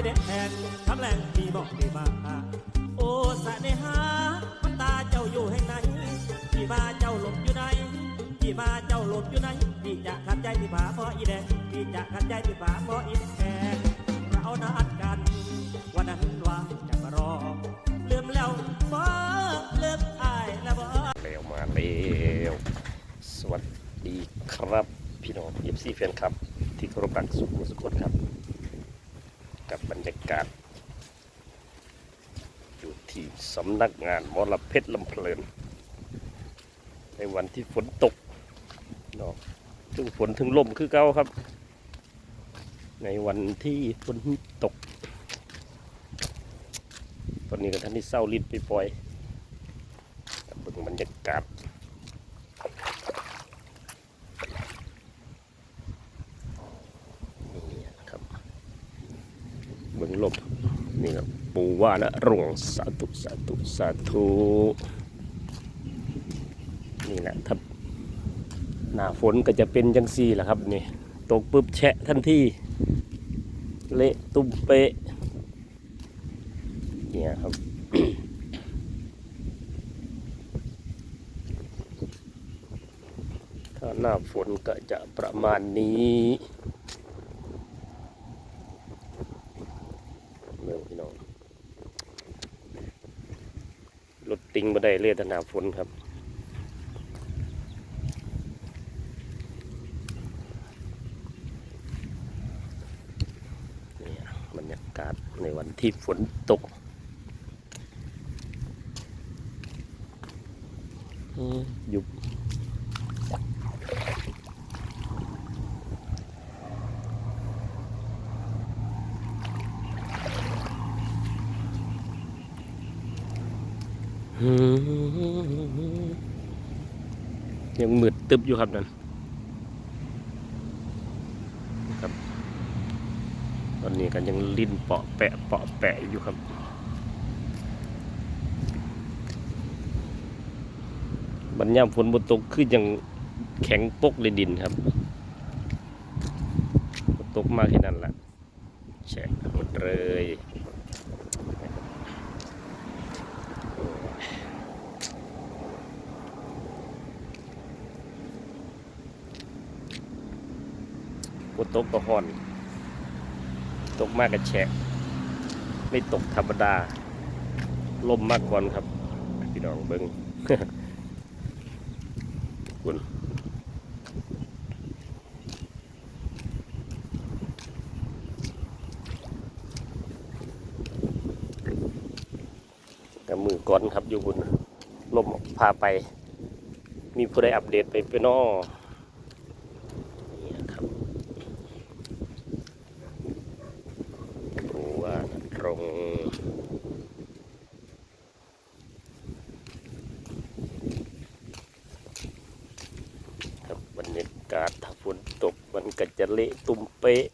อีแดงคำแรงมีบอกดีมาโอ้สะเนหามันตาเจ้าอยู่แห่งไหนพี่มาเจ้าหลบอยู่ไหนพี่มาเจ้าหลบอยู่ไหนพี่จะขัดใจพี่ผาเพราะอีแดงพี่จะขัดใจพี่ผาเพราะอีแดงเรานัดกัน วันนั้นว่าจะมารอลืมแล้วบ่ลืมอายแล้วบ่แล้วมาแล้วสวัสดีครับพี่น้องเอฟซีแฟนคลับ ที่เคารพรักสุขุสุขคนครับ กับบรรยากาศ อยู่ที่ สำนักงานมอลเพชรลำเพลิน ในวันที่ฝนตกเนาะถึงฝนถึงลมคือเก่าครับ ในวันที่ฝนตก ตอนนี้ก็ท่านที่เศร้าลิ้นไปปล่อยเบิ่งบรรยากาศนี่นะครับเบิ่งลมนี่ครับ ปูว่านะรงสาธุสาธุสาธุนี่แหละถ้าหน้าฝนก็จะเป็นจังซี่แหละครับนี่ตกปุ๊บแฉะทันทีเละตุ้มเปะเนี่ยครับถ้าหน้าฝนก็จะประมาณนี้เมืองพี่น้องรถ ติงมาได้เลยถ้าหน้าฝนครับเนี่ยบรรยากาศในวันที่ฝนตกอืมหยุบ อืม ยังมืดตึบอยู่ครับนั่นครับ ตอนนี้กันยังลิ้นเปาะแปะเปาะแปะอยู่ครับบรรยามฝนบนตกคือยังแข็งปกเลยดินครับตกมากแค่นั้นแหละแฉะหมดเลย ฝนตกก็ห่อน ตกมากกับแฉะไม่ตกธรรมดา ลมมากก่อนครับ พี่น้องเบิ้งคุณแต่มือก่อนครับอยู่คุณลมพาไป มีผู้ใดอัปเดตไปไปนอนี่ครับ รู้ว่าตรงครับบรรยากาศถ้าฝนต ก็จะเละตุ้มเป๊ะ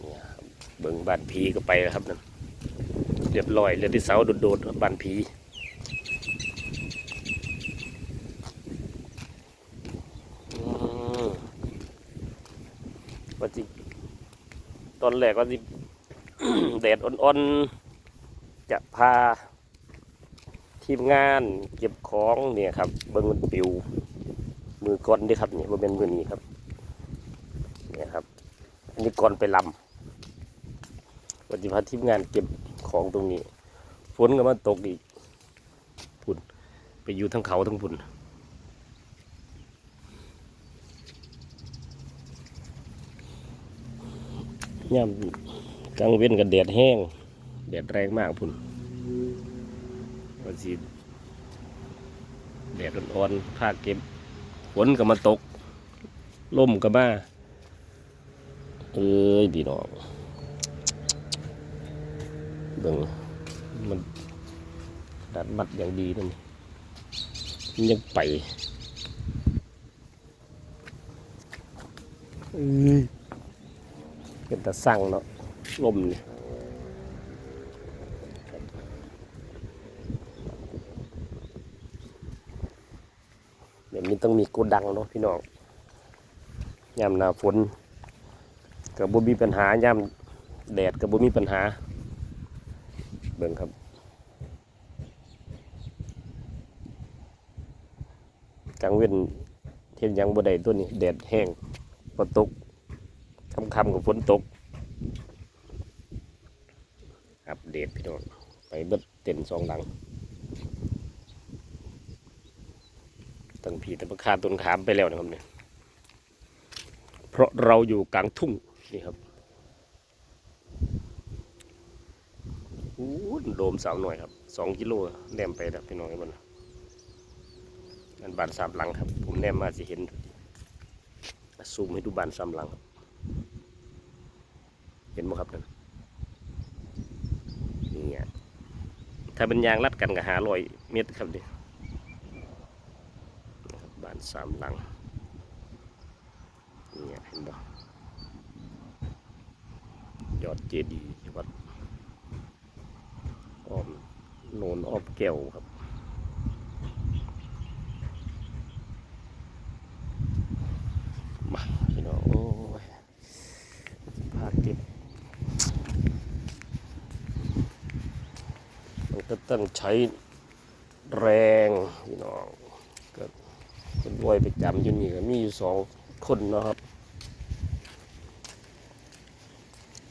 เนี่ยครับเบิ่งบ้านผีก็ไปแล้วครับนั่นเรียบร้อยเหลือที่เสาโดดๆบ้านผีว่าจิตอนแรกก็สิแดดอ่อนๆ จะพาทีมงานเก็บของเนี่ยครับ เบิ้งมันปิว มือก่อนด้ครับเนี่ยบ่เป็นมือนี้ครับเนี่ยครับ อันนี้ก่อนไปลำวันที่พาทีมงานเก็บของตรงนี้ฝนก็มาตกอีกพุ่นไปอยู่ทั้งเขาทั้งพุ่นย่ำกลางเว้นกับแดดแห้งแดดแรงมากพุ่นวันสีแดดอ่อนๆภาคเก็บ นก็มาตกลมก็มาเอ้ยพี่น้องเบิ่งมันดัดมัดอย่างดีนั่นมันยังไปเอ้ยเป็นตะสั่งเนาะลมเนี่ ยเดี๋ยวนี้ต้องมีโกดังเนาะพี่น้องยามหนาฝนกับบ่มีปัญหายามแดดก็บ่มีปัญหา เบิ่งครับกลางเว้นเห็นยังบ่ได้ตัวนี้แดดแห้งฝนตกค่ำกับฝนตก อัปเดตพี่น้องไปเบิดเต็นสองหลัง ตั้งผีแต่ประคาต้นขามไปแล้วนะครับเนี่ยเพราะเราอยู่กลางทุ่งนี่ครับอู้โดมสาวหน่อยครับสองกิโลแนมไปแล้วพี่น้องไอ้บนนั่นบานสามหลังครับ ผมแนมมาจะเห็นซูมให้ดูบานสามหลังครับ เห็นไหมครับนั่นนี่ไงถ้าเป็นยางรัดกันก็หาลอยเมตรครับดินะครั บบานสามหลังเนี่ยเห็นบ่ยอดเจดีย์วัดอ้อมโนนอ้อมแก้วครับมาพี่น้องโอ้ยพาเก็บมันก็ต้องใช้แรงพี่น้อง คนรวยไปจำอยู่นี่ก็มีอยู่สองคนนะครับ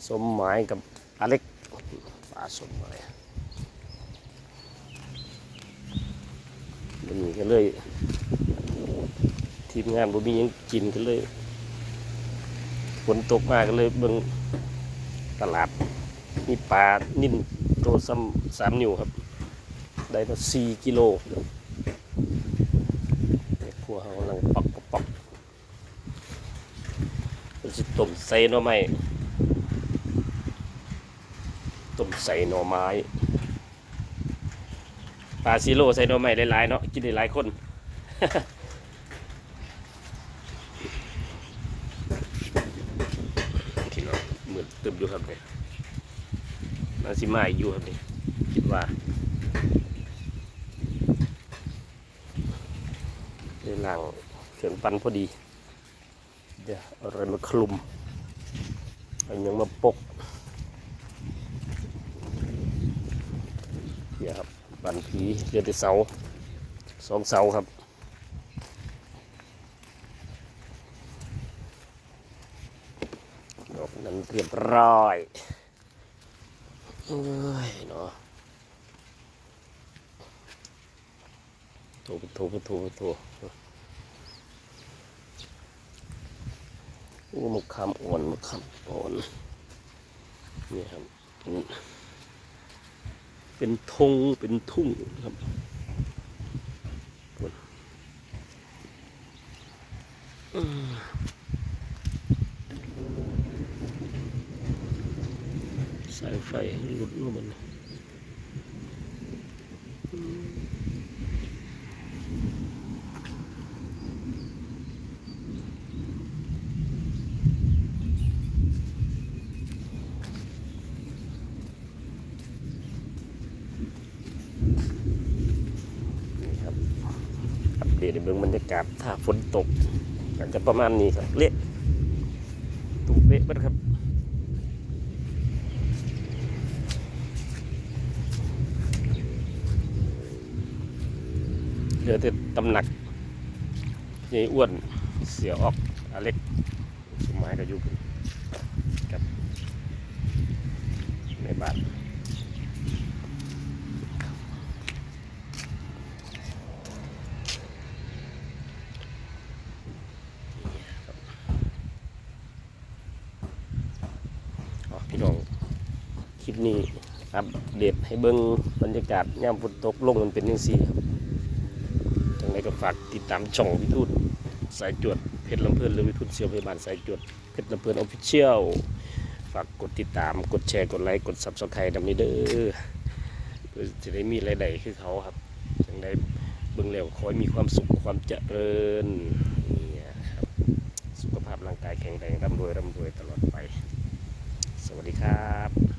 สมหมายกับอเล็กป้าสมหมายมันมีก็เลย ทีมงานบ่มียังกินก็เลยฝนตกมาก็เลยเบิ่งตลาดมีปลานิ่นโตซ้ำสามนิ้วครับ ได้มาสี่กิโลแม่ครัวเขากำลังปักปักปักเป็น สิต้มใส่หน่อไม้ต้มใส่หน่อไม้ปลาซิโลใส่หน่อไม้หลายๆเนาะกินได้หลายคนที่เราะเหมือนเตึมอยู่ครับเนี่ยนาซิมาอยู่ครับเนี่ยคิดว่าในหลังเขื่อนปันพอดี เดี๋ยวอะไรมาคลุมอาหยังมาปกเดี๋ยวครับปันผีเดี๋ยวแต่เสาสองเสาครับดอกนั้นเรียบร้อยเอ้ยเนาะโถโถโถโถโอ้มะขามอ่อนมะขามอ่อนนี่ครับเป็นทงเป็นทุ่งครับสายไฟหลุดลงมันนี่ ดตในเบื้องบรรยากาศถ้าฝนตกอาจจะประมาณนี้ครับเละตุ้มเป๊ะเบัดครับเหลือแต่ตำหนักยายอ้วนเสียออกอเล็กสมหมายก็อยู่กับในบ้าน พี่น้องคลิปนี้อัปเดตให้เบิ้งบรรยากาศยามฝนตกลงมันเป็นยังสี่ครับจังไรก็ฝากติดตามช่องวิทูตสายจวดเพชรลำเพลินหรือวิทูตเซียวพยาบาลสายจวดเพชรลำเพลินออฟฟิเชียลฝากกดติดตามกดแชร์กดไลค์กดซับสไครต์ดำนี้เด้อเพื่อจะได้มีรายได้คือเขาครับจังได้เบิ่งแล้วขอให้มีความสุขความเจริญนี่ครับสุขภาพร่างกายแข็งแรงร่ำรวยร่ำรวยตลอดไป สวัสดีครับ